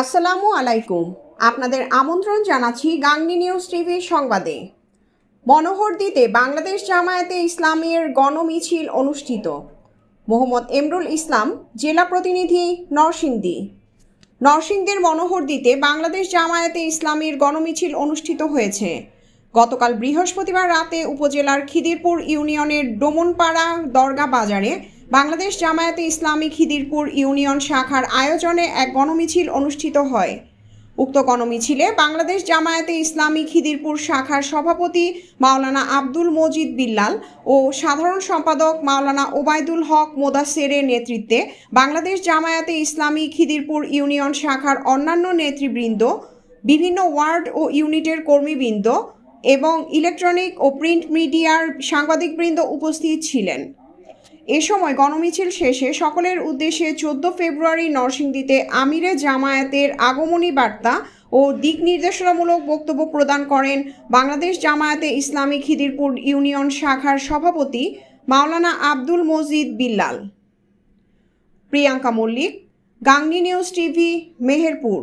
আসসালামু আলাইকুম। আপনাদের আমন্ত্রণ জানাচ্ছি গাংনি নিউজ টিভির সংবাদে। মনোহরদিতে বাংলাদেশ জামায়াতে ইসলামের গণমিছিল অনুষ্ঠিত। মোহাম্মদ এমরুল ইসলাম, জেলা প্রতিনিধি নরসিংদী। নরসিংদীর মনোহরদিতে বাংলাদেশ জামায়াতে ইসলামের গণমিছিল অনুষ্ঠিত হয়েছে। গতকাল বৃহস্পতিবার রাতে উপজেলার খিদিরপুর ইউনিয়নের ডোমনপাড়া দরগা বাজারে বাংলাদেশ জামায়াতে ইসলামী খিদিরপুর ইউনিয়ন শাখার আয়োজনে এক গণমিছিল অনুষ্ঠিত হয়। উক্ত গণমিছিলে বাংলাদেশ জামায়াতে ইসলামী খিদিরপুর শাখার সভাপতি মাওলানা আব্দুল মজিদ বিল্লাল ও সাধারণ সম্পাদক মাওলানা ওবায়দুল হক মোদাসেরের নেতৃত্বে বাংলাদেশ জামায়াতে ইসলামী খিদিরপুর ইউনিয়ন শাখার অন্যান্য নেতৃবৃন্দ, বিভিন্ন ওয়ার্ড ও ইউনিটের কর্মীবৃন্দ এবং ইলেকট্রনিক ও প্রিন্ট মিডিয়ার সাংবাদিকবৃন্দ উপস্থিত ছিলেন। এ সময় গণমিছিল শেষে সকলের উদ্দেশ্যে চোদ্দ ফেব্রুয়ারি নরসিংদীতে আমিরে জামায়াতের আগমনী বার্তা ও দিক নির্দেশনামূলক বক্তব্য প্রদান করেন বাংলাদেশ জামায়াতে ইসলামী খিদিরপুর ইউনিয়ন শাখার সভাপতি মাওলানা Abdul Majid Billal. Priyanka Mallik Gangni news TV Meherpur.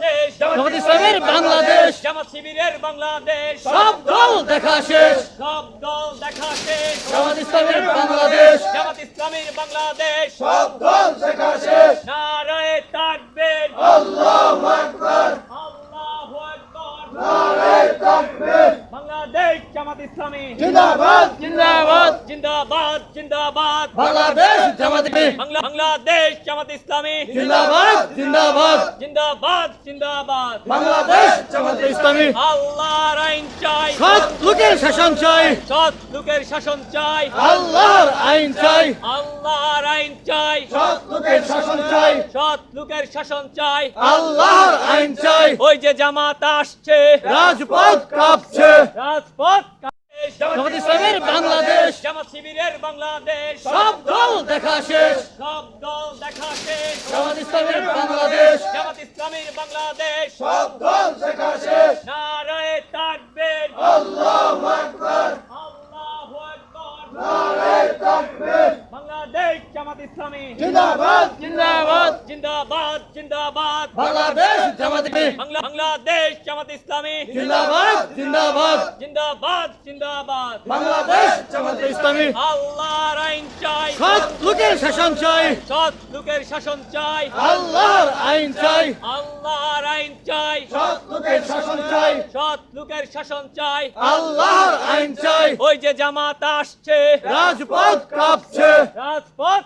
শেষ। জামাত ইসলামের বাংলাদেশ। জামাত শিবিরের বাংলাদেশ। সব দল দেখা শেষ। সব দল দেখা শেষ। জামাত ইসলামের বাংলাদেশ। জামাত ইসলামের বাংলাদেশ। সব দল দেখা শেষ। নারায়ে তাকবীর আল্লাহু আকবার আল্লাহু আকবার নারে তাকবীর বাংলাদেশ জামাত ইসলামী জিন্দাবাদ। জিন্দাবাদ জিন্দাবাদ জিন্দাবাদ। বাংলাদেশ জামাত বাংলা বাংলাদেশ জামাত ইসলামী। জিন্দাবাদ জিন্দাবাদ। জিন্দাবাদ জিন্দাবাদ। বাংলাদেশ জামাত ইসলামী। আল্লাহর আইন চাই। সৎ লোকের শাসন চাই। সৎ লোকের শাসন চাই। আল্লাহর আইন চাই। আল্লাহর আইন চাই। সৎ লোকের শাসন চাই। সৎ লোকের শাসন চাই। আল্লাহর আইন চাই। ওই যে জামাত আসছে। রাজপথ কাঁপছে। রাজপথ জামাত ইসলামের বাংলাদেশ জামাত শিবিরের বাংলাদেশ সব দল দেখা শেষ সব দল দেখা শেষ জামাত ইসলামের বাংলাদেশ জামাত ইসলামের বাংলাদেশ সব দল দেখা শেষ নারায়ে তাকবীর আল্লাহু আকবার আল্লাহু আকবার নারে তাকবীর বাংলাদেশ জামাত ইসলামী জিন্দাবাদ। বাংলাদেশ জামাত বাংলা বাংলাদেশ জামাত ইসলামী। জিন্দাবাদ জিন্দাবাদ। জিন্দাবাদ জিন্দাবাদ। বাংলাদেশ জামাত ইসলামী। আল্লাহর আইন চাই। সৎ লোকের শাসন চাই। সৎ লোকের শাসন চাই। আল্লাহর আইন চাই। আল্লাহর আইন চাই। সৎ লোকের শাসন চাই। সৎ লোকের শাসন চাই। আল্লাহর আইন চাই। ওই যে জামাত আসছে। রাজপথ কাঁপছে। রাজপথ